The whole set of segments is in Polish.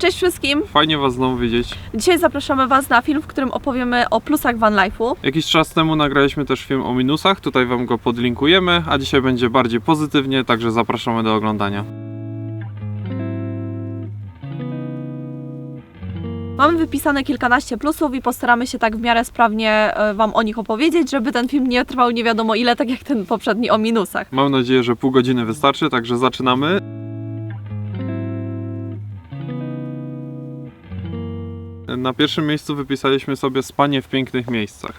Cześć wszystkim! Fajnie Was znowu widzieć. Dzisiaj zapraszamy Was na film, w którym opowiemy o plusach van life'u. Jakiś czas temu nagraliśmy też film o minusach, tutaj Wam go podlinkujemy, a dzisiaj będzie bardziej pozytywnie, także zapraszamy do oglądania. Mamy wypisane kilkanaście plusów i postaramy się tak w miarę sprawnie e, Wam o nich opowiedzieć, żeby ten film nie trwał nie wiadomo ile, tak jak ten poprzedni o minusach. Mam nadzieję, że pół godziny wystarczy, także zaczynamy. Na pierwszym miejscu wypisaliśmy sobie spanie w pięknych miejscach.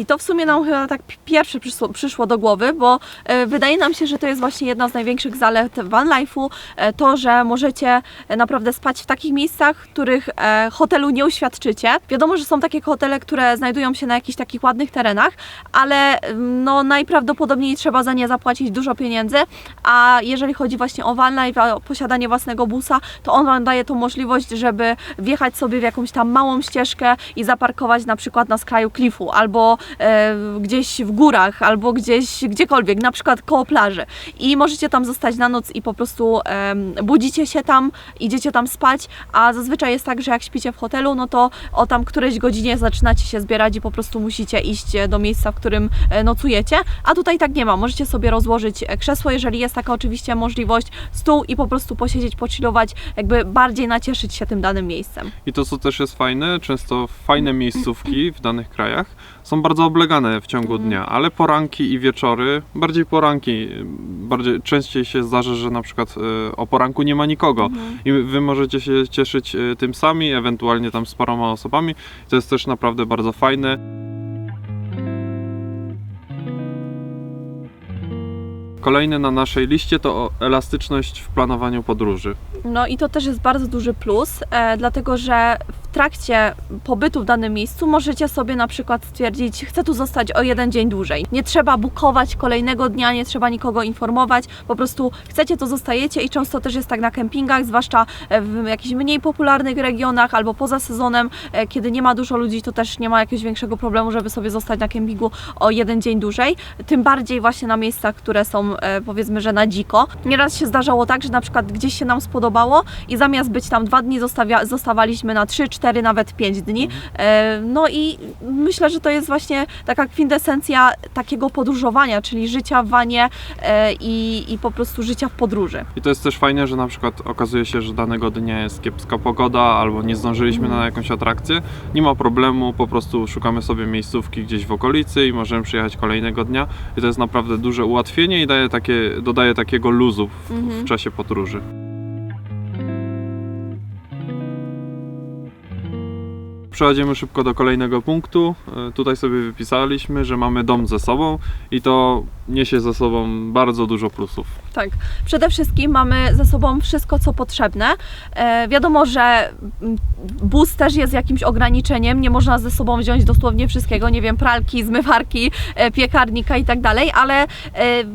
I to w sumie nam chyba tak pi- pierwsze przyszło, przyszło do głowy, bo e, wydaje nam się, że to jest właśnie jedna z największych zalet van life'u, e, to, że możecie naprawdę spać w takich miejscach, których e, hotelu nie uświadczycie. Wiadomo, że są takie hotele, które znajdują się na jakichś takich ładnych terenach, ale mm, no najprawdopodobniej trzeba za nie zapłacić dużo pieniędzy, a jeżeli chodzi właśnie o van life, o posiadanie własnego busa, to on Wam daje tą możliwość, żeby wjechać sobie w jakąś tam małą ścieżkę i zaparkować na przykład na skraju klifu, albo e, gdzieś w górach, albo gdzieś gdziekolwiek, na przykład koło plaży. I możecie tam zostać na noc i po prostu em, budzicie się tam, idziecie tam spać, a zazwyczaj jest tak, że jak śpicie w hotelu, no to o tam którejś godzinie zaczynacie się zbierać i po prostu musicie iść e, do miejsca, w którym e, nocujecie, a tutaj tak nie ma. Możecie sobie rozłożyć e, krzesło, jeżeli jest taka oczywiście możliwość, stół i po prostu posiedzieć, pochillować, jakby bardziej nacieszyć się tym danym miejscem. I to, co też jest fajne, często fajne miejscówki w danych krajach są bardzo oblegane w ciągu dnia, ale poranki i wieczory, bardziej poranki, bardziej częściej się zdarza, że na przykład e, o poranku nie ma nikogo i wy możecie się cieszyć e, tym sami, ewentualnie tam z paroma osobami. To jest też naprawdę bardzo fajne. Kolejny na naszej liście to elastyczność w planowaniu podróży. No i to też jest bardzo duży plus, e, dlatego że trakcie pobytu w danym miejscu możecie sobie na przykład stwierdzić, chcę tu zostać o jeden dzień dłużej. Nie trzeba bukować kolejnego dnia, nie trzeba nikogo informować, po prostu chcecie, to zostajecie i często też jest tak na kempingach, zwłaszcza e, w jakichś mniej popularnych regionach albo poza sezonem, e, kiedy nie ma dużo ludzi, to też nie ma jakiegoś większego problemu, żeby sobie zostać na kempingu o jeden dzień dłużej. Tym bardziej właśnie na miejscach, które są e, powiedzmy, że na dziko. Nieraz się zdarzało tak, że na przykład gdzieś się nam spodobało i zamiast być tam dwa dni, zostawia, zostawaliśmy na trzy, cztery, nawet pięć dni. E, No i myślę, że to jest właśnie taka kwintesencja takiego podróżowania, czyli życia w wanie e, i, i po prostu życia w podróży. I to jest też fajne, że na przykład okazuje się, że danego dnia jest kiepska pogoda albo nie zdążyliśmy na jakąś atrakcję. Nie ma problemu, po prostu szukamy sobie miejscówki gdzieś w okolicy i możemy przyjechać kolejnego dnia. I to jest naprawdę duże ułatwienie i daje takie, dodaje takiego luzu w, w czasie podróży. Przechodzimy szybko do kolejnego punktu. E, Tutaj sobie wypisaliśmy, że mamy dom ze sobą i to niesie ze sobą bardzo dużo plusów. Tak, przede wszystkim mamy ze sobą wszystko, co potrzebne. E, wiadomo, że mm, bus też jest jakimś ograniczeniem, nie można ze sobą wziąć dosłownie wszystkiego, nie wiem, pralki, zmywarki, e, piekarnika i tak dalej, ale e,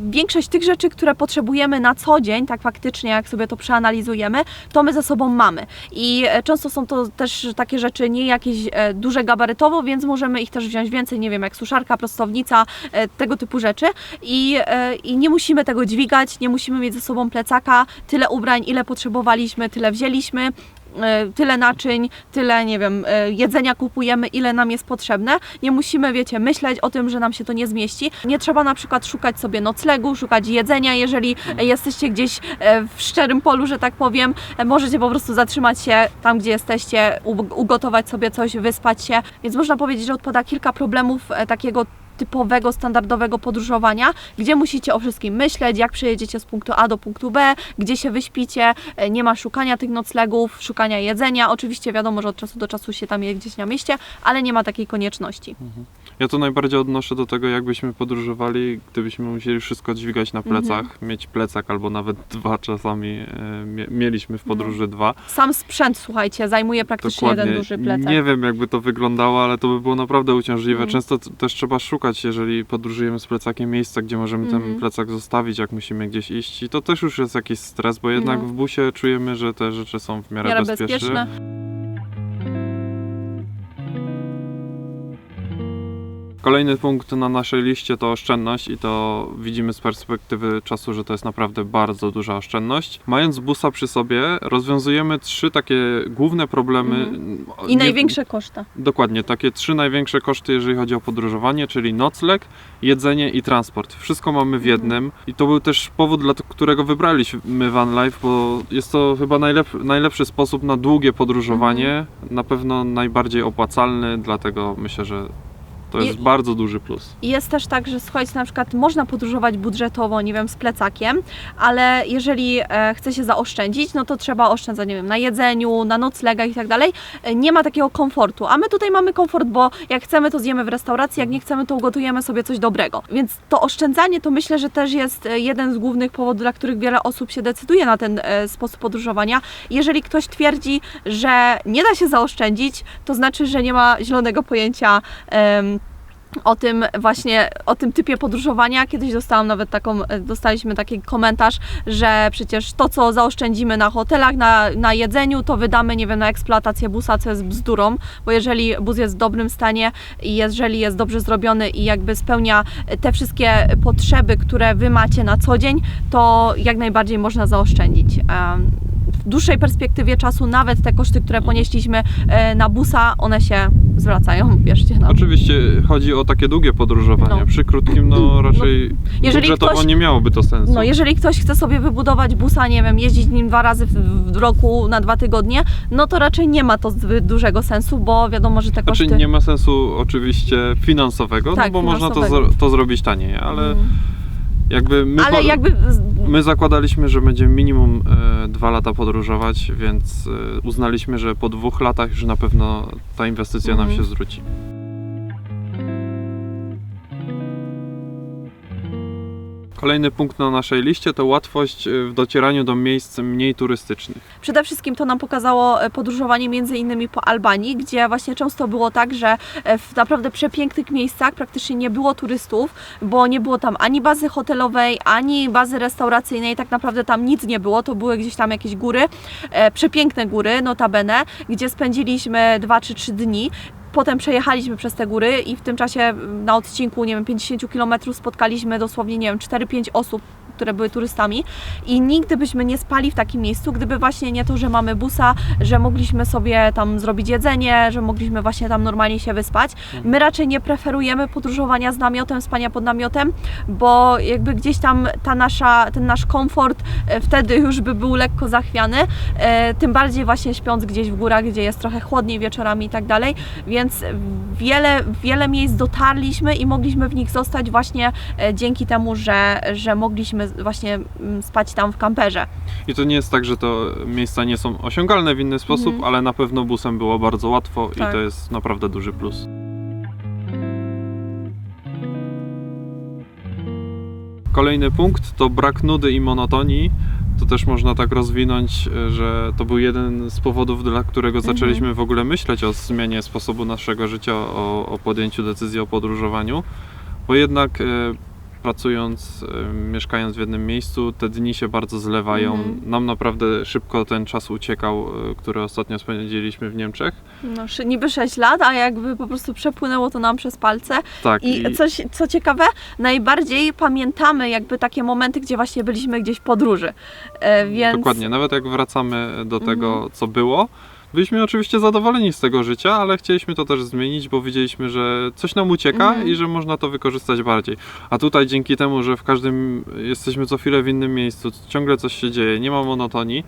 większość tych rzeczy, które potrzebujemy na co dzień, tak faktycznie, jak sobie to przeanalizujemy, to my ze sobą mamy. I e, często są to też takie rzeczy nie jakieś e, duże gabarytowo, więc możemy ich też wziąć więcej, nie wiem, jak suszarka, prostownica, e, tego typu rzeczy. I, e, I nie musimy tego dźwigać, nie musimy mieć ze sobą plecaka, tyle ubrań, ile potrzebowaliśmy, tyle wzięliśmy. e, Tyle naczyń, tyle, nie wiem, e, jedzenia kupujemy, ile nam jest potrzebne. Nie musimy, wiecie, myśleć o tym, że nam się to nie zmieści. Nie trzeba na przykład szukać sobie noclegu, szukać jedzenia, jeżeli e, jesteście gdzieś w szczerym polu, że tak powiem. Możecie po prostu zatrzymać się tam, gdzie jesteście, ugotować sobie coś, wyspać się. Więc można powiedzieć, że odpada kilka problemów takiego typowego, standardowego podróżowania, gdzie musicie o wszystkim myśleć, jak przejedziecie z punktu A do punktu B, gdzie się wyśpicie, e, nie ma szukania tych noclegów, szukania jedzenia. Oczywiście wiadomo, że od czasu do czasu się tam je gdzieś na mieście, ale nie ma takiej konieczności. Ja to najbardziej odnoszę do tego, jakbyśmy podróżowali, gdybyśmy musieli wszystko dźwigać na plecach, mieć plecak albo nawet dwa czasami. e, Mie mieliśmy w podróży dwa. Sam sprzęt, słuchajcie, zajmuje praktycznie jeden duży plecak. Nie wiem, jakby to wyglądało, ale to by było naprawdę uciążliwe. Mhm. Często też trzeba szukać, jeżeli podróżujemy z plecakiem, miejsca, gdzie możemy Mhm. ten plecak zostawić, jak musimy gdzieś iść. I to też już jest jakiś stres, bo jednak No. w busie czujemy, że te rzeczy są w miarę, W miarę bezpieczne. bezpieczne. Kolejny punkt na naszej liście to oszczędność i to widzimy z perspektywy czasu, że to jest naprawdę bardzo duża oszczędność. Mając busa przy sobie, rozwiązujemy trzy takie główne problemy. Mhm. I Nie- największe koszta. Dokładnie, takie trzy największe koszty, jeżeli chodzi o podróżowanie, czyli nocleg, jedzenie i transport. Wszystko mamy w jednym i to był też powód, dla którego wybraliśmy Van Life, bo jest to chyba najlep- najlepszy sposób na długie podróżowanie, na pewno najbardziej opłacalny, dlatego myślę, że to jest I- bardzo duży plus. Jest też tak, że słuchajcie, na przykład można podróżować budżetowo, nie wiem, z plecakiem, ale jeżeli e, chce się zaoszczędzić, no to trzeba oszczędzać, nie wiem, na jedzeniu, na noclegach i tak dalej. E, Nie ma takiego komfortu, a my tutaj mamy komfort, bo jak chcemy, to zjemy w restauracji, jak nie chcemy, to ugotujemy sobie coś dobrego. Więc to oszczędzanie to myślę, że też jest e, jeden z głównych powodów, dla których wiele osób się decyduje na ten e, sposób podróżowania. Jeżeli ktoś twierdzi, że nie da się zaoszczędzić, to znaczy, że nie ma zielonego pojęcia em, o tym właśnie, o tym typie podróżowania. Kiedyś dostałam nawet taką, e, dostaliśmy taki komentarz, że przecież to, co zaoszczędzimy na hotelach, na, na jedzeniu, to wydamy, nie wiem, na eksploatację busa, co jest bzdurą, bo jeżeli bus jest w dobrym stanie i jeżeli jest dobrze zrobiony i jakby spełnia te wszystkie potrzeby, które Wy macie na co dzień, to jak najbardziej można zaoszczędzić. Dłuższej perspektywie czasu nawet te koszty, które ponieśliśmy e, na busa, one się zwracają, wierzcie nam. Oczywiście chodzi o takie długie podróżowanie. No. Przy krótkim, no raczej Jeżeli budżetowo ktoś- nie miałoby to sensu. No, jeżeli ktoś chce sobie wybudować busa, nie wiem, jeździć nim dwa razy w, roku na dwa tygodnie, no to raczej nie ma to zbyt dużego sensu, bo wiadomo, że te koszty... Znaczy nie ma sensu oczywiście finansowego, Tak, no bo można to, finansowego. to zrobić taniej, ale Mm. jakby my, Ale jakby... my zakładaliśmy, że będziemy minimum e, dwa lata podróżować, więc e, uznaliśmy, że po dwóch latach już na pewno ta inwestycja nam Mhm. się zwróci. Kolejny punkt na naszej liście to łatwość e, w docieraniu do miejsc mniej turystycznych. Przede wszystkim to nam pokazało e, podróżowanie między innymi po Albanii, gdzie właśnie często było tak, że e, w naprawdę przepięknych miejscach praktycznie nie było turystów, bo nie było tam ani bazy hotelowej, ani bazy restauracyjnej, tak naprawdę tam nic nie było, to były gdzieś tam jakieś góry, e, przepiękne góry, notabene, gdzie spędziliśmy 2 czy 3 dni. Potem przejechaliśmy przez te góry i w tym czasie m, na odcinku, nie wiem, 50 km spotkaliśmy dosłownie, nie wiem, 4-5 osób, które były turystami i nigdy byśmy nie spali w takim miejscu, gdyby właśnie nie to, że mamy busa, że mogliśmy sobie tam zrobić jedzenie, że mogliśmy właśnie tam normalnie się wyspać. My raczej nie preferujemy podróżowania z namiotem, spania pod namiotem, bo jakby gdzieś tam ta nasza, ten nasz komfort e, wtedy już by był lekko zachwiany, e, tym bardziej właśnie śpiąc gdzieś w górach, gdzie jest trochę chłodniej wieczorami i tak dalej, więc wiele, wiele miejsc dotarliśmy i mogliśmy w nich zostać właśnie e, dzięki temu, że, że mogliśmy właśnie mm, spać tam w kamperze. I to nie jest tak, że to miejsca nie są osiągalne w inny sposób, Mhm. ale na pewno busem było bardzo łatwo Tak. i to jest naprawdę duży plus. Kolejny punkt to brak nudy i monotonii. To też można tak rozwinąć, e, że to był jeden z powodów, dla którego Mhm. zaczęliśmy w ogóle myśleć o zmianie sposobu naszego życia, o, o podjęciu decyzji o podróżowaniu, bo jednak e, pracując, e, mieszkając w jednym miejscu, te dni się bardzo zlewają. Mhm. Nam naprawdę szybko ten czas uciekał, e, który ostatnio spędziliśmy w Niemczech. No, niby 6 lat, a jakby po prostu przepłynęło to nam przez palce. Tak, I coś, co ciekawe, najbardziej pamiętamy jakby takie momenty, gdzie właśnie byliśmy gdzieś w podróży. E, więc... Dokładnie, nawet jak wracamy do tego, Mhm. co było, byliśmy oczywiście zadowoleni z tego życia, ale chcieliśmy to też zmienić, bo widzieliśmy, że coś nam ucieka Mhm. i że można to wykorzystać bardziej. A tutaj dzięki temu, że w każdym jesteśmy co chwilę w innym miejscu, ciągle coś się dzieje, nie ma monotonii,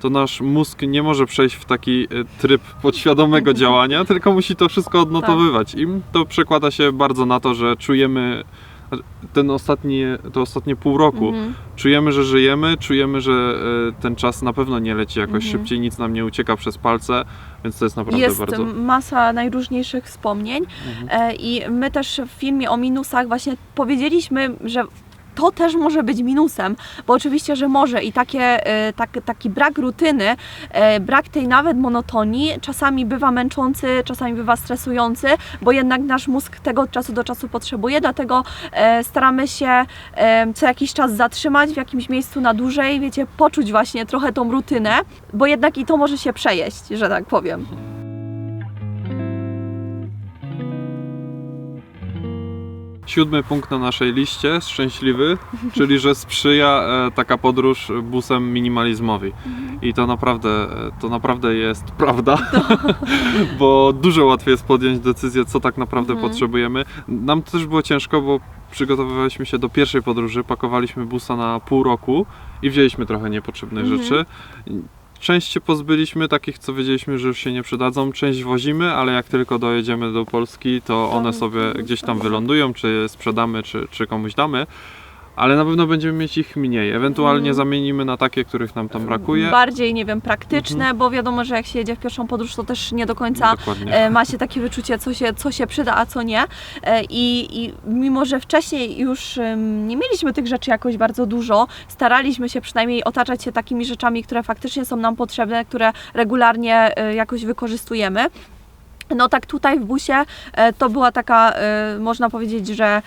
to nasz mózg nie może przejść w taki e, tryb podświadomego działania, tylko musi to wszystko odnotowywać. I to przekłada się bardzo na to, że czujemy ten ostatni, to ostatnie pół roku, Mhm. czujemy, że żyjemy, czujemy, że e, ten czas na pewno nie leci jakoś Mhm. szybciej, nic nam nie ucieka przez palce, więc to jest naprawdę Jest bardzo... masa najróżniejszych wspomnień Mhm. e, i my też w filmie o minusach właśnie powiedzieliśmy, że to też może być minusem, bo oczywiście, że może i takie, e, tak, taki brak rutyny, e, brak tej nawet monotonii czasami bywa męczący, czasami bywa stresujący, bo jednak nasz mózg tego od czasu do czasu potrzebuje, dlatego e, staramy się co jakiś czas zatrzymać w jakimś miejscu na dłużej, wiecie, poczuć właśnie trochę tą rutynę, bo jednak i to może się przejeść, że tak powiem. Siódmy punkt na naszej liście, szczęśliwy, czyli że sprzyja e, taka podróż busem minimalizmowi. I to naprawdę, e, to naprawdę jest prawda, bo dużo łatwiej jest podjąć decyzję, co tak naprawdę Mhm. potrzebujemy. Nam też było ciężko, bo przygotowywaliśmy się do pierwszej podróży, pakowaliśmy busa na pół roku i wzięliśmy trochę niepotrzebnych Mhm. rzeczy. Część się pozbyliśmy takich, co wiedzieliśmy, że już się nie przydadzą, część wozimy, ale jak tylko dojedziemy do Polski, to one sobie gdzieś tam wylądują, czy sprzedamy, czy, czy komuś damy. Ale na pewno będziemy mieć ich mniej. Ewentualnie Mhm. zamienimy na takie, których nam tam brakuje. Bardziej, nie wiem, praktyczne, Mhm. bo wiadomo, że jak się jedzie w pierwszą podróż, to też nie do końca Dokładnie. e, ma się takie wyczucie, co się, co się przyda, a co nie. E, I, I mimo, że wcześniej już em, nie mieliśmy tych rzeczy jakoś bardzo dużo, staraliśmy się przynajmniej otaczać się takimi rzeczami, które faktycznie są nam potrzebne, które regularnie e, jakoś wykorzystujemy. No tak tutaj w busie e, to była taka, e, można powiedzieć, że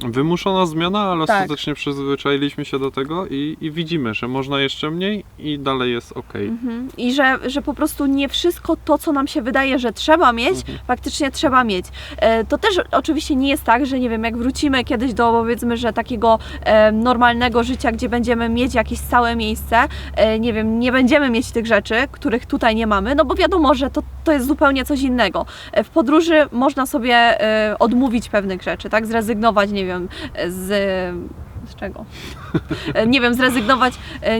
Wymuszona zmiana, ale Tak. ostatecznie przyzwyczailiśmy się do tego i, i widzimy, że można jeszcze mniej i dalej jest ok. Mhm. I że, że po prostu nie wszystko to, co nam się wydaje, że trzeba mieć, Mhm. faktycznie trzeba mieć. E, To też oczywiście nie jest tak, że nie wiem, jak wrócimy kiedyś do powiedzmy, że takiego e, normalnego życia, gdzie będziemy mieć jakieś stałe miejsce, e, nie wiem, nie będziemy mieć tych rzeczy, których tutaj nie mamy, no bo wiadomo, że to, to jest zupełnie coś innego. E, W podróży można sobie e, odmówić pewnych rzeczy, tak? Zrezygnować, nie wiem, z z czego? E, Nie wiem, zrezygnować,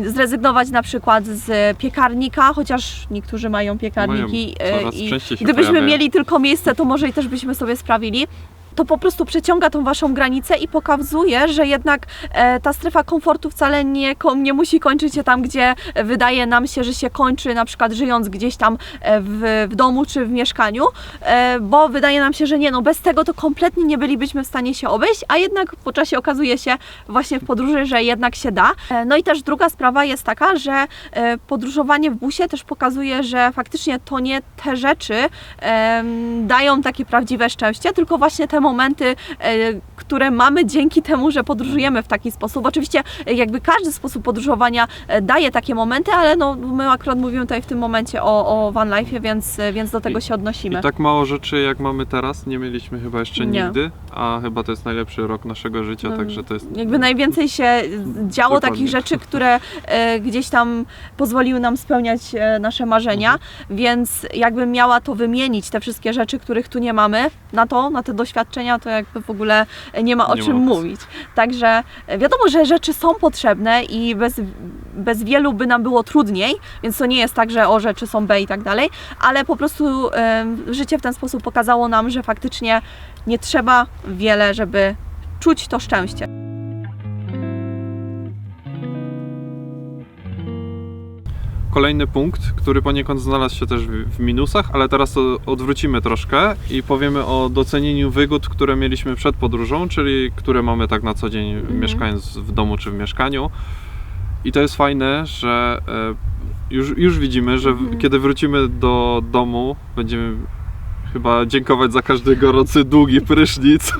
zrezygnować na przykład z piekarnika, chociaż niektórzy mają piekarniki Mają, i gdybyśmy pojawiają. mieli tylko miejsce, to może i też byśmy sobie sprawili. To po prostu przeciąga tą waszą granicę i pokazuje, że jednak e, ta strefa komfortu wcale nie, nie musi kończyć się tam, gdzie wydaje nam się, że się kończy, na przykład żyjąc gdzieś tam e, w, w domu czy w mieszkaniu, e, bo wydaje nam się, że nie, no bez tego to kompletnie nie bylibyśmy w stanie się obejść, a jednak po czasie okazuje się właśnie w podróży, że jednak się da. E, No i też druga sprawa jest taka, że e, podróżowanie w busie też pokazuje, że faktycznie to nie te rzeczy em, dają takie prawdziwe szczęście, tylko właśnie te momenty, e, które mamy dzięki temu, że podróżujemy w taki sposób. Oczywiście e, jakby każdy sposób podróżowania e, daje takie momenty, ale no, my akurat mówimy tutaj w tym momencie o, o van life, więc, więc do tego I- się odnosimy. I tak mało rzeczy jak mamy teraz nie mieliśmy chyba jeszcze Nie. nigdy, a chyba to jest najlepszy rok naszego życia, No, także to jest Jakby najwięcej się działo Dokładnie. takich rzeczy, które e, gdzieś tam pozwoliły nam spełniać e, nasze marzenia, Mhm. więc jakbym miała to wymienić, te wszystkie rzeczy, których tu nie mamy, na to, na te doświadczenia, to jakby w ogóle nie ma o Nie ma czym opcji. mówić. Także e, wiadomo, że rzeczy są potrzebne i bez, bez wielu by nam było trudniej, więc to nie jest tak, że o rzeczy są B i tak dalej, ale po prostu e, życie w ten sposób pokazało nam, że faktycznie nie trzeba wiele, żeby czuć to szczęście. Kolejny punkt, który poniekąd znalazł się też w, minusach, ale teraz to odwrócimy troszkę i powiemy o docenieniu wygód, które mieliśmy przed podróżą, czyli które mamy tak na co dzień Mhm. mieszkając w domu czy w mieszkaniu. I to jest fajne, że e, już, już widzimy, że Mhm. kiedy wrócimy do domu, będziemy chyba dziękować za każdy gorący, długi prysznic.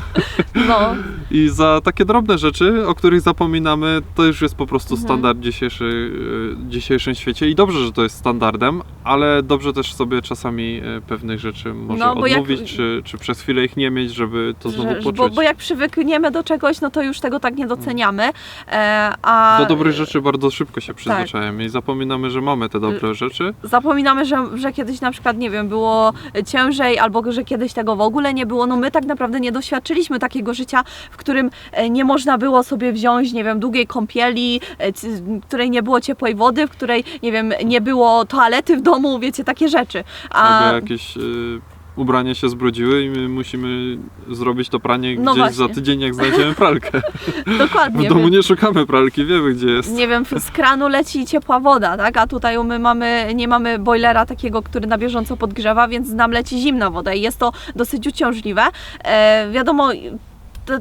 No, I za takie drobne rzeczy, o których zapominamy, to już jest po prostu Mhm. standard dzisiejszy, w dzisiejszym świecie. I dobrze, że to jest standardem, ale dobrze też sobie czasami y, pewnych rzeczy może No, bo jak- odmówić, czy, czy przez chwilę ich nie mieć, żeby to znowu że, poczuć. bo, bo jak przywykniemy do czegoś, no to już tego tak nie doceniamy. E, a Do dobrych rzeczy bardzo szybko się przyzwyczajamy i zapominamy, że mamy te dobre rzeczy. zapominamy, że, że kiedyś na przykład, nie wiem, było ciężej, albo że kiedyś tego w ogóle nie było. No my tak naprawdę nie doświadczyliśmy takiego życia, w którym e, nie można było sobie wziąć, nie wiem, długiej kąpieli, e, w której nie było ciepłej wody, w której, nie wiem, nie było toalety w domu, wiecie, takie rzeczy. A Albo jakieś y, ubrania się zbrudziły i my musimy zrobić to pranie No gdzieś właśnie. za tydzień, jak znajdziemy pralkę. dokładnie. W domu więc- nie szukamy pralki, wiemy gdzie jest. nie wiem, z kranu leci ciepła woda, tak? A tutaj my mamy, nie mamy boilera takiego, który na bieżąco podgrzewa, więc nam leci zimna woda i jest to dosyć uciążliwe. E, wiadomo,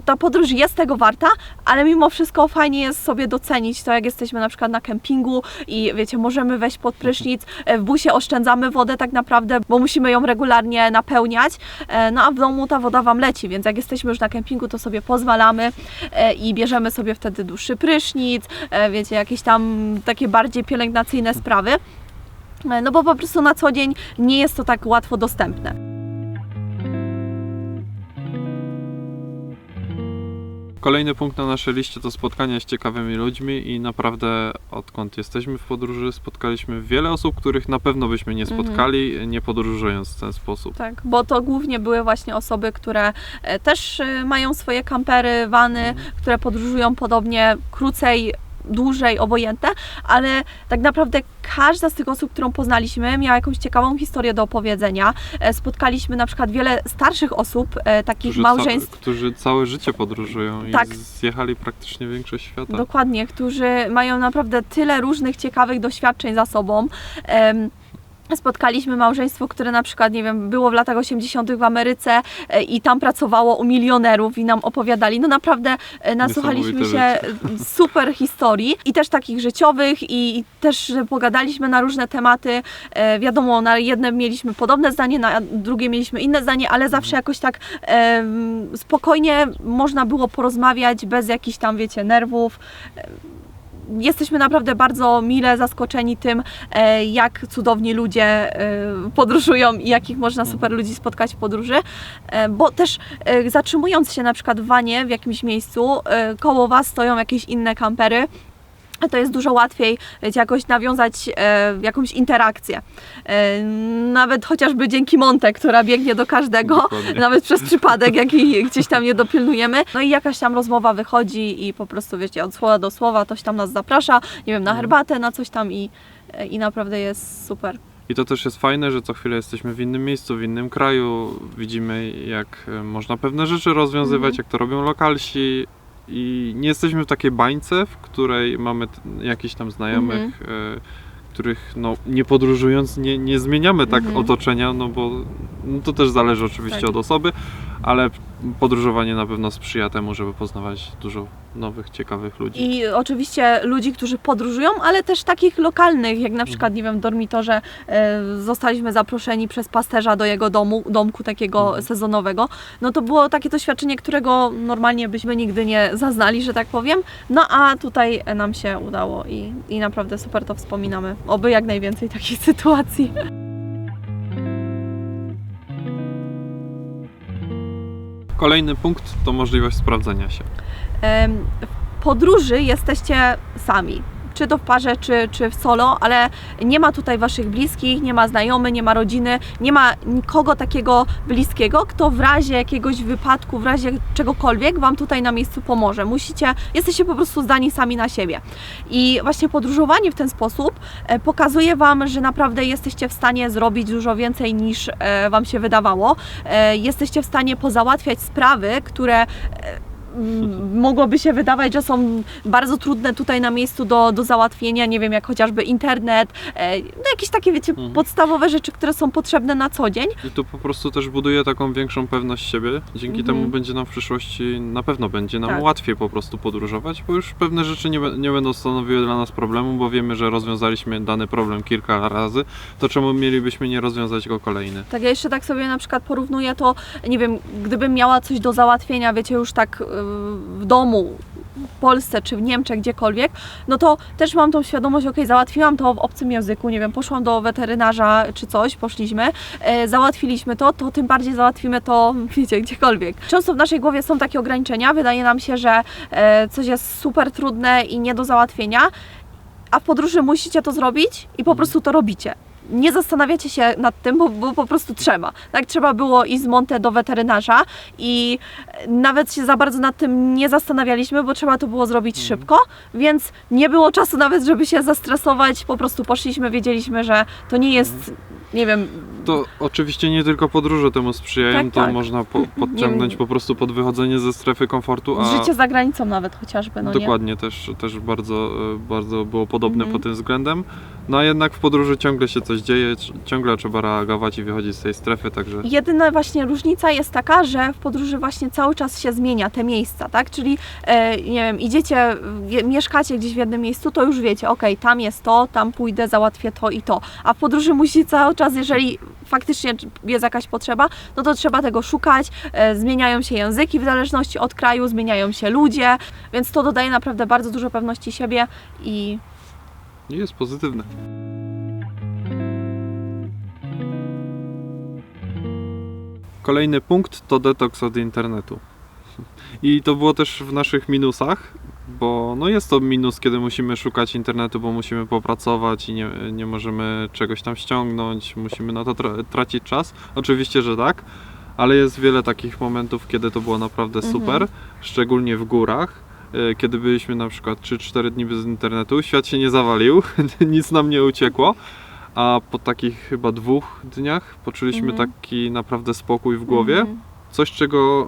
ta- podróż jest tego warta, ale mimo wszystko fajnie jest sobie docenić to, jak jesteśmy na przykład na kempingu i wiecie, możemy wejść pod prysznic, e, w busie oszczędzamy wodę tak naprawdę, bo musimy ją regularnie napełniać, e, no a w domu ta woda Wam leci, więc jak jesteśmy już na kempingu, to sobie pozwalamy e, i bierzemy sobie wtedy dłuższy prysznic, wiecie, jakieś tam takie bardziej pielęgnacyjne sprawy. No bo po prostu na co dzień nie jest to tak łatwo dostępne. Kolejny punkt na naszej liście to spotkania z ciekawymi ludźmi i naprawdę odkąd jesteśmy w podróży spotkaliśmy wiele osób, których na pewno byśmy nie Mhm. spotkali, nie podróżując w ten sposób. Tak, bo to głównie były właśnie osoby, które e, też e, mają swoje kampery, wany, które podróżują podobnie krócej, dłużej, obojętne, ale tak naprawdę każda z tych osób, którą poznaliśmy, miała jakąś ciekawą historię do opowiedzenia. E, Spotkaliśmy na przykład wiele starszych osób, e, takich Którzy, małżeństw, Ca- którzy całe życie podróżują i Tak. zjechali praktycznie większość świata. Dokładnie, którzy mają naprawdę tyle różnych ciekawych doświadczeń za sobą. Em, Spotkaliśmy małżeństwo, które na przykład, nie wiem, było w latach 80. w Ameryce e, i tam pracowało u milionerów i nam opowiadali. No naprawdę e, nasłuchaliśmy się super historii i też takich życiowych i, też pogadaliśmy na różne tematy. E, wiadomo, na jedne mieliśmy podobne zdanie, na drugie mieliśmy inne zdanie, ale zawsze jakoś tak spokojnie można było porozmawiać bez jakichś tam, wiecie, nerwów jesteśmy naprawdę bardzo mile zaskoczeni tym, e, jak cudowni ludzie e, podróżują i jakich można super ludzi spotkać w podróży, E, bo też zatrzymując się na przykład w wanie w jakimś miejscu, koło Was stoją jakieś inne kampery, to jest dużo łatwiej wiecie, jakoś nawiązać e, jakąś interakcję. E, nawet chociażby dzięki Monte, która biegnie do każdego, Dokładnie. nawet przez przypadek, jak jej gdzieś tam nie dopilnujemy. No i jakaś tam rozmowa wychodzi i po prostu, wiecie, od słowa do słowa ktoś tam nas zaprasza, nie wiem, na herbatę, na coś tam i, i naprawdę jest super. I to też jest fajne, że co chwilę jesteśmy w innym miejscu, w innym kraju, widzimy jak e, można pewne rzeczy rozwiązywać, Mhm. jak to robią lokalsi i nie jesteśmy w takiej bańce, w której mamy jakichś tam znajomych, e, których no, nie podróżując nie, nie zmieniamy tak Mhm. otoczenia, no bo no, to też zależy oczywiście Tak. od osoby, ale podróżowanie na pewno sprzyja temu, żeby poznawać dużo nowych, ciekawych ludzi. I oczywiście ludzi, którzy podróżują, ale też takich lokalnych, jak na Mhm. przykład, nie wiem, w dormitorze e, zostaliśmy zaproszeni przez pasterza do jego domu, domku takiego Mhm. sezonowego. No to było takie doświadczenie, którego normalnie byśmy nigdy nie zaznali, że tak powiem. No a tutaj nam się udało i, i naprawdę super to wspominamy. Oby jak najwięcej takich sytuacji. Kolejny punkt to możliwość sprawdzenia się. W podróży jesteście sami. Czy to w parze, czy, czy w solo, ale nie ma tutaj waszych bliskich, nie ma znajomych, nie ma rodziny, nie ma nikogo takiego bliskiego, kto w razie jakiegoś wypadku, w razie czegokolwiek wam tutaj na miejscu pomoże. Musicie, jesteście po prostu zdani sami na siebie. I właśnie podróżowanie w ten sposób e, pokazuje wam, że naprawdę jesteście w stanie zrobić dużo więcej niż e, wam się wydawało. E, jesteście w stanie pozałatwiać sprawy, które mogłoby się wydawać, że są bardzo trudne tutaj na miejscu do, do załatwienia, nie wiem, jak chociażby internet, e, no jakieś takie, wiecie, Mhm. podstawowe rzeczy, które są potrzebne na co dzień. I to po prostu też buduje taką większą pewność siebie. Dzięki Mhm. temu będzie nam w przyszłości, na pewno będzie nam Tak. łatwiej po prostu podróżować, bo już pewne rzeczy nie, nie będą stanowiły dla nas problemu, bo wiemy, że rozwiązaliśmy dany problem kilka razy, to czemu mielibyśmy nie rozwiązać go kolejny? Tak, ja jeszcze tak sobie na przykład porównuję to, nie wiem, gdybym miała coś do załatwienia, wiecie, już tak y, w domu, w Polsce czy w Niemczech, gdziekolwiek, no to też mam tą świadomość, ok, załatwiłam to w obcym języku, nie wiem, poszłam do weterynarza czy coś, poszliśmy, e, załatwiliśmy to, to tym bardziej załatwimy to, wiecie, gdziekolwiek. Często w naszej głowie są takie ograniczenia, wydaje nam się, że e, coś jest super trudne i nie do załatwienia, a w podróży musicie to zrobić i po prostu to robicie. Nie zastanawiacie się nad tym, bo, bo po prostu trzeba. Tak trzeba było iść z Monte do weterynarza i nawet się za bardzo nad tym nie zastanawialiśmy, bo trzeba to było zrobić szybko, więc nie było czasu nawet, żeby się zastresować. Po prostu poszliśmy, wiedzieliśmy, że to nie jest, nie wiem, To oczywiście nie tylko podróże temu sprzyjają, Tak, to tak. można po, podciągnąć po prostu pod wychodzenie ze strefy komfortu, a życie za granicą nawet chociażby, no nie? dokładnie też, też bardzo, e, bardzo było podobne Mhm. pod tym względem. No a jednak w podróży ciągle się coś dzieje, ciągle trzeba reagować i wychodzić z tej strefy, także Jedyna właśnie różnica jest taka, że w podróży właśnie cały czas się zmienia te miejsca, tak? Czyli e, nie wiem, idziecie, mieszkacie gdzieś w jednym miejscu, to już wiecie, ok, tam jest to, tam pójdę, załatwię to i to. A w podróży musi cały czas, jeżeli faktycznie jest jakaś potrzeba, no to trzeba tego szukać. E, zmieniają się języki w zależności od kraju, zmieniają się ludzie, więc to dodaje naprawdę bardzo dużo pewności siebie i i jest pozytywne. Kolejny punkt to detoks od internetu. I to było też w naszych minusach, bo no jest to minus, kiedy musimy szukać internetu, bo musimy popracować i nie, nie możemy czegoś tam ściągnąć, musimy na to tra- tracić czas. Oczywiście, że tak, ale jest wiele takich momentów, kiedy to było naprawdę Mhm. super, szczególnie w górach. e, Kiedy byliśmy na przykład 3-4 dni bez internetu, świat się nie zawalił, nic nam nie uciekło, a po takich chyba dwóch dniach poczuliśmy Mhm. taki naprawdę spokój w głowie Mhm. Coś, czego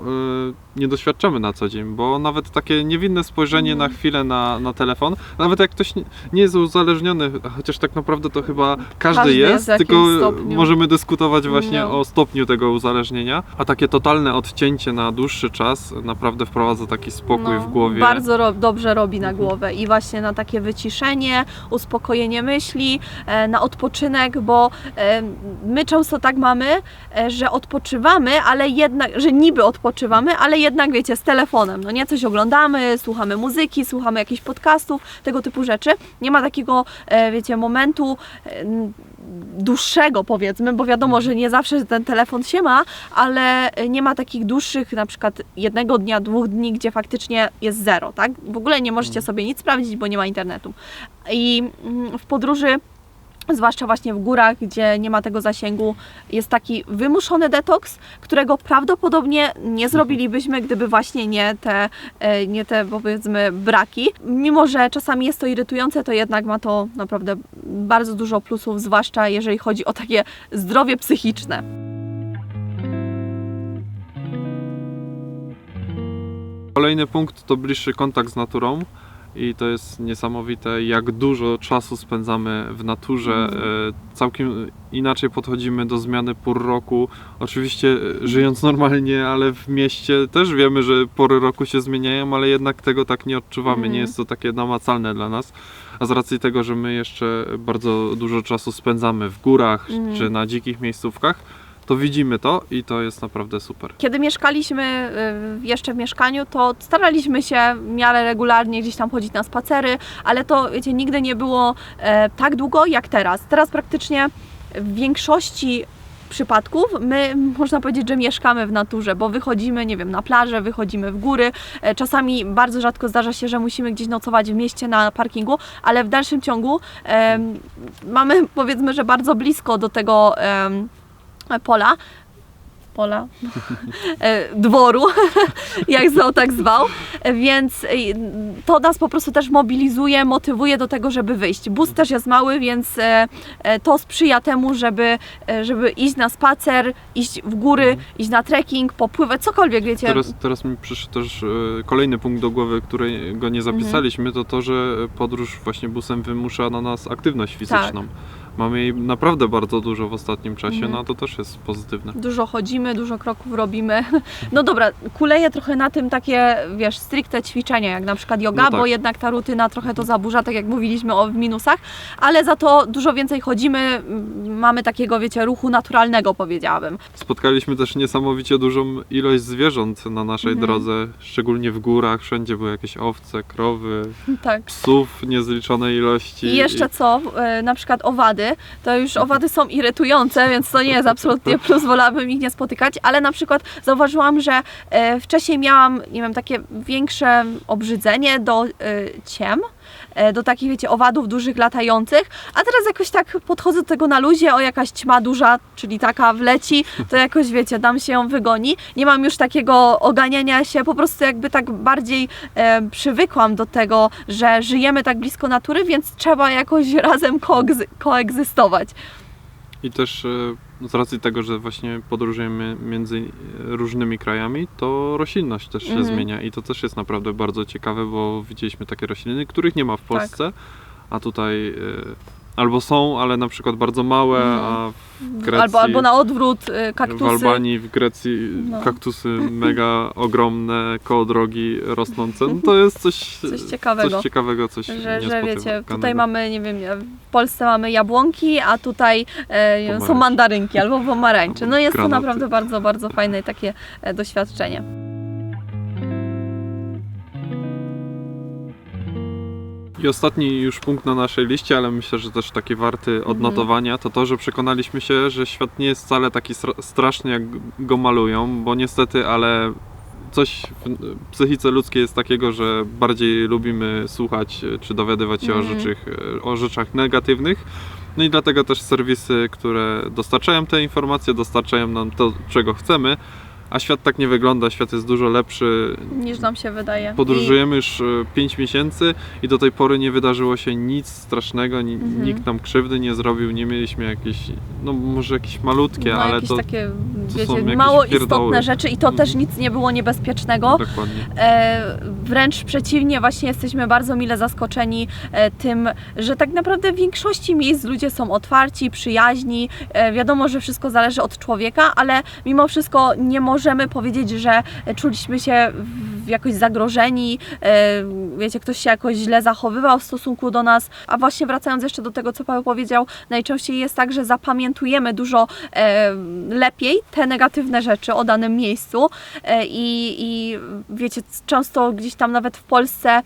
y, nie doświadczamy na co dzień, bo nawet takie niewinne spojrzenie na chwilę na, na telefon, nawet jak ktoś nie, jest uzależniony, chociaż tak naprawdę to chyba każdy, Każdy jest tylko stopniu. możemy dyskutować właśnie No. o stopniu tego uzależnienia, a takie totalne odcięcie na dłuższy czas naprawdę wprowadza taki spokój No, w głowie. Bardzo ro- dobrze robi na Mhm. głowę i właśnie na takie wyciszenie, uspokojenie myśli, e, na odpoczynek, bo e, my często tak mamy, e, że odpoczywamy, ale jednak, że niby odpoczywamy, ale jednak wiecie, z telefonem, no nie, coś oglądamy, słuchamy muzyki, słuchamy jakichś podcastów, tego typu rzeczy. Nie ma takiego, e, wiecie, momentu e, dłuższego powiedzmy, bo wiadomo, że nie zawsze ten telefon się ma, ale nie ma takich dłuższych, na przykład jednego dnia, dwóch dni, gdzie faktycznie jest zero, tak? W ogóle nie możecie sobie nic sprawdzić, bo nie ma internetu. I mm, w podróży zwłaszcza właśnie w górach, gdzie nie ma tego zasięgu, jest taki wymuszony detoks, którego prawdopodobnie nie zrobilibyśmy, gdyby właśnie nie te, e, nie te powiedzmy braki. Mimo, że czasami jest to irytujące, to jednak ma to naprawdę bardzo dużo plusów, zwłaszcza jeżeli chodzi o takie zdrowie psychiczne. Kolejny punkt to bliższy kontakt z naturą. I to jest niesamowite, jak dużo czasu spędzamy w naturze. Mhm. E, Całkiem inaczej podchodzimy do zmiany pór roku. Oczywiście e, żyjąc normalnie, ale w mieście też wiemy, że pory roku się zmieniają, ale jednak tego tak nie odczuwamy. Mhm. Nie jest to takie namacalne dla nas. A z racji tego, że my jeszcze bardzo dużo czasu spędzamy w górach Mhm. czy na dzikich miejscówkach, to widzimy to i to jest naprawdę super. Kiedy mieszkaliśmy y, jeszcze w mieszkaniu, to staraliśmy się w miarę regularnie gdzieś tam chodzić na spacery, ale to wiecie, nigdy nie było e, tak długo jak teraz. Teraz praktycznie w większości przypadków my można powiedzieć, że mieszkamy w naturze, bo wychodzimy, nie wiem, na plażę, wychodzimy w góry. E, Czasami bardzo rzadko zdarza się, że musimy gdzieś nocować w mieście na parkingu, ale w dalszym ciągu mamy powiedzmy, że bardzo blisko do tego pola. Pola, e, dworu, jak zwał, tak zwał, E, więc e, to nas po prostu też mobilizuje, motywuje do tego, żeby wyjść. Bus też jest mały, więc e, e, to sprzyja temu, żeby, e, żeby iść na spacer, iść w góry, iść na trekking, popływać, cokolwiek, wiecie. Teraz, teraz mi przyszedł też e, kolejny punkt do głowy, którego nie zapisaliśmy, to to, że podróż właśnie busem wymusza na nas aktywność fizyczną. Mamy jej naprawdę bardzo dużo w ostatnim czasie, Mhm. no to też jest pozytywne. Dużo chodzimy, dużo kroków robimy. No dobra, kuleje trochę na tym takie, wiesz, stricte ćwiczenia, jak na przykład yoga, No tak. bo jednak ta rutyna trochę to zaburza, tak jak mówiliśmy o w minusach, ale za to dużo więcej chodzimy, m, mamy takiego, wiecie, ruchu naturalnego, powiedziałabym. Spotkaliśmy też niesamowicie dużą ilość zwierząt na naszej Mhm. drodze, szczególnie w górach, wszędzie były jakieś owce, krowy, Tak. psów niezliczone ilości. I jeszcze co, e, na przykład owady, to już owady są irytujące, więc to nie jest absolutnie plus, wolałabym ich nie spotykać, ale na przykład zauważyłam, że e, wcześniej miałam, nie wiem, takie większe obrzydzenie do e, ciem, do takich, wiecie, owadów dużych, latających, a teraz jakoś tak podchodzę do tego na luzie, o jakaś ćma duża, czyli taka wleci, to jakoś, wiecie, dam się ją wygoni. Nie mam już takiego oganiania się, po prostu jakby tak bardziej e, przywykłam do tego, że żyjemy tak blisko natury, więc trzeba jakoś razem koegzy- koegzystować. I też e, z racji tego, że właśnie podróżujemy między e, różnymi krajami, to roślinność też się Mhm. zmienia i to też jest naprawdę bardzo ciekawe, bo widzieliśmy takie rośliny, których nie ma Tak. w Polsce, a tutaj e, albo są, ale na przykład bardzo małe, Mhm. a w Grecji, Albo, albo na odwrót y, w kaktusy. Albanii, w Grecji No. kaktusy mega ogromne, koło drogi rosnące, no to jest coś, Coś ciekawego. coś ciekawego, coś Że, że wiecie, tutaj mamy, nie wiem, w Polsce mamy jabłonki, a tutaj e, są mandarynki albo pomarańcze. No jest to Granaty. naprawdę bardzo, bardzo fajne takie e, doświadczenie. I ostatni już punkt na naszej liście, ale myślę, że też taki warty odnotowania, to to, że przekonaliśmy się, że świat nie jest wcale taki stra- straszny, jak go malują, bo niestety, ale coś w psychice ludzkiej jest takiego, że bardziej lubimy słuchać e, czy dowiadywać się Mhm. o, rzeczach, o rzeczach negatywnych. No i dlatego też serwisy, które dostarczają te informacje, dostarczają nam to, czego chcemy, a świat tak nie wygląda, świat jest dużo lepszy. Niż nam się wydaje. Podróżujemy już 5 miesięcy i do tej pory nie wydarzyło się nic strasznego, ni- Mhm. nikt nam krzywdy nie zrobił, nie mieliśmy jakieś, no może jakieś malutkie, no, ale jakieś to takie, są wiecie, jakieś mało pierdoły. istotne rzeczy i to Mhm. też nic nie było niebezpiecznego. dokładnie. E, wręcz przeciwnie, właśnie jesteśmy bardzo mile zaskoczeni e, tym, że tak naprawdę w większości miejsc ludzie są otwarci, przyjaźni. E, wiadomo, że wszystko zależy od człowieka, ale mimo wszystko nie możemy powiedzieć, że czuliśmy się jakoś zagrożeni, e, wiecie, ktoś się jakoś źle zachowywał w stosunku do nas. A właśnie wracając jeszcze do tego, co Paweł powiedział, najczęściej jest tak, że zapamiętujemy dużo e, lepiej te negatywne rzeczy o danym miejscu e, i, i wiecie, często gdzieś tam nawet w Polsce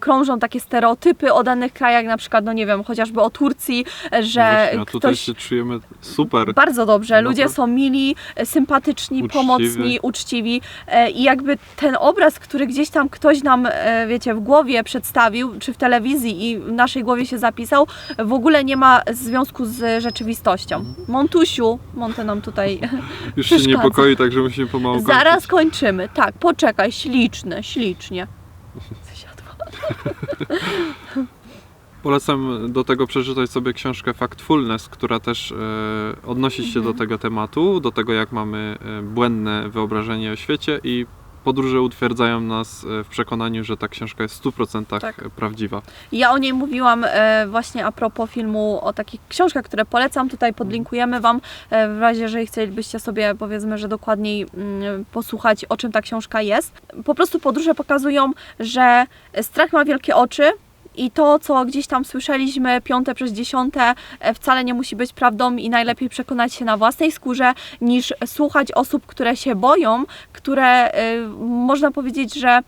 krążą takie stereotypy o danych krajach, na przykład, no nie wiem, chociażby o Turcji, że Właśnie, a tutaj ktoś... się czujemy super. Bardzo dobrze. Ludzie są mili, sympatyczni, Uczciwi. pomocni, uczciwi e, i jakby ten obraz, który gdzieś tam ktoś nam, e, wiecie, w głowie przedstawił, czy w telewizji i w naszej głowie się zapisał, w ogóle nie ma związku z rzeczywistością. Montusiu, Monte nam tutaj Już się niepokoi, także musimy pomału Zaraz kończyć. kończymy. Tak, poczekaj, śliczne, ślicznie. Zasiadła. Polecam do tego przeczytać sobie książkę Factfulness, która też e, odnosi się Mhm. do tego tematu, do tego jak mamy e, błędne wyobrażenie o świecie i podróże utwierdzają nas e, w przekonaniu, że ta książka jest w 100% Tak. prawdziwa. Ja o niej mówiłam właśnie a propos filmu o takich książkach, które polecam. Tutaj podlinkujemy Wam w razie, jeżeli chcielibyście sobie powiedzmy, że dokładniej mm, posłuchać o czym ta książka jest. Po prostu podróże pokazują, że strach ma wielkie oczy. I to, co gdzieś tam słyszeliśmy, piąte przez dziesiąte, e, wcale nie musi być prawdą i najlepiej przekonać się na własnej skórze, niż słuchać osób, które się boją, które e, można powiedzieć, że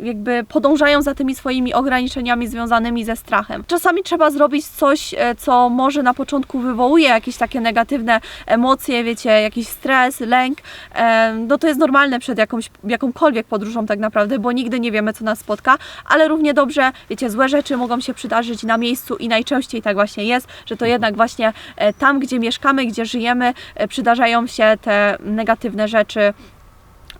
jakby podążają za tymi swoimi ograniczeniami związanymi ze strachem. Czasami trzeba zrobić coś, e, co może na początku wywołuje jakieś takie negatywne emocje, wiecie, jakiś stres, lęk. E, No to jest normalne przed jakąś, jakąkolwiek podróżą tak naprawdę, bo nigdy nie wiemy, co nas spotka, ale równie dobrze, wiecie, złe rzeczy mogą się przydarzyć na miejscu i najczęściej tak właśnie jest, że to jednak właśnie e, tam, gdzie mieszkamy, gdzie żyjemy, e, przydarzają się te negatywne rzeczy,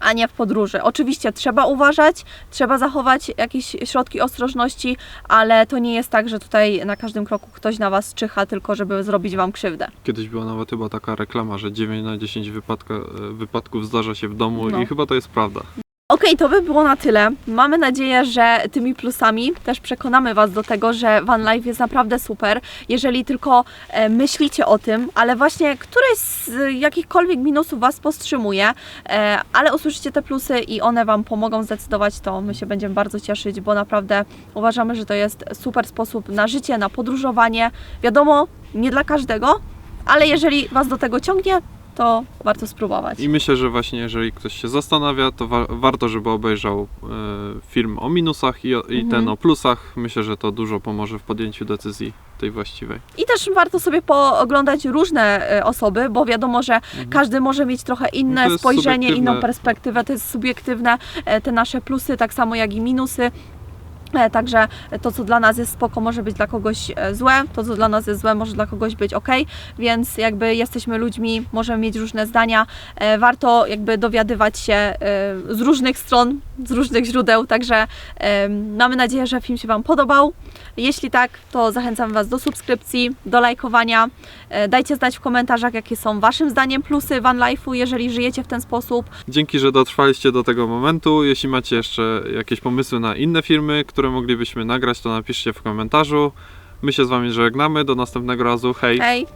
a nie w podróży. Oczywiście trzeba uważać, trzeba zachować jakieś środki ostrożności, ale to nie jest tak, że tutaj na każdym kroku ktoś na Was czyha, tylko żeby zrobić Wam krzywdę. Kiedyś była nawet chyba taka reklama, że 9 na 10 wypadka, e, wypadków zdarza się w domu No. i chyba to jest prawda. Okej, to by było na tyle. Mamy nadzieję, że tymi plusami też przekonamy Was do tego, że Van Life jest naprawdę super, jeżeli tylko e, myślicie o tym, ale właśnie któreś z jakichkolwiek minusów Was powstrzymuje, e, ale usłyszycie te plusy i one Wam pomogą zdecydować, to my się będziemy bardzo cieszyć, bo naprawdę uważamy, że to jest super sposób na życie, na podróżowanie. Wiadomo, nie dla każdego, ale jeżeli Was do tego ciągnie, to warto spróbować. I myślę, że właśnie jeżeli ktoś się zastanawia, to wa- warto, żeby obejrzał e, film o minusach i, o, i Mhm. ten o plusach. Myślę, że to dużo pomoże w podjęciu decyzji tej właściwej. I też warto sobie pooglądać różne e, osoby, bo wiadomo, że każdy może mieć trochę No inne spojrzenie, inną perspektywę, to jest subiektywne, e, te nasze plusy, tak samo jak i minusy. E, Także to, co dla nas jest spoko, może być dla kogoś e, złe, to, co dla nas jest złe, może dla kogoś być ok, więc jakby jesteśmy ludźmi, możemy mieć różne zdania. E, Warto jakby dowiadywać się z różnych stron, z różnych źródeł, także mamy nadzieję, że film się Wam podobał. Jeśli tak, to zachęcam Was do subskrypcji, do lajkowania. Dajcie znać w komentarzach, jakie są Waszym zdaniem plusy van life'u, jeżeli żyjecie w ten sposób. Dzięki, że dotrwaliście do tego momentu. Jeśli macie jeszcze jakieś pomysły na inne filmy, które moglibyśmy nagrać, to napiszcie w komentarzu. My się z Wami żegnamy. Do następnego razu. Hej! Hej!